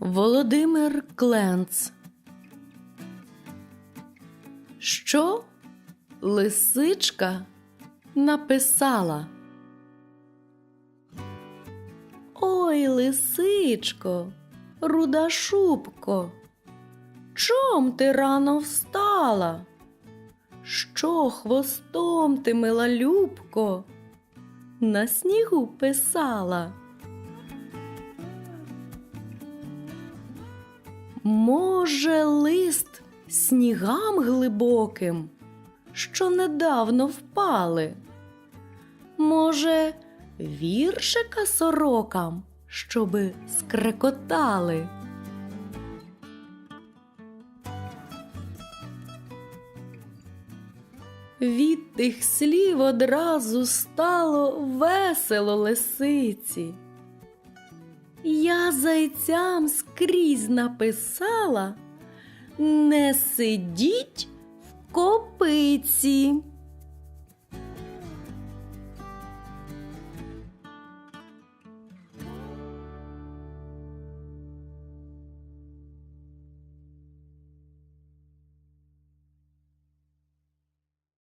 Володимир Кленц. Що лисичка написала? Ой, лисичко, руда шубко, чом ти рано встала? Що хвостом ти, мила любко, на снігу писала? Може, лист снігам глибоким, що недавно впали? Може, віршика сорокам, щоби скрекотали? Від тих слів одразу стало весело лисиці. Я зайцям скрізь написала не сидіть в копиці.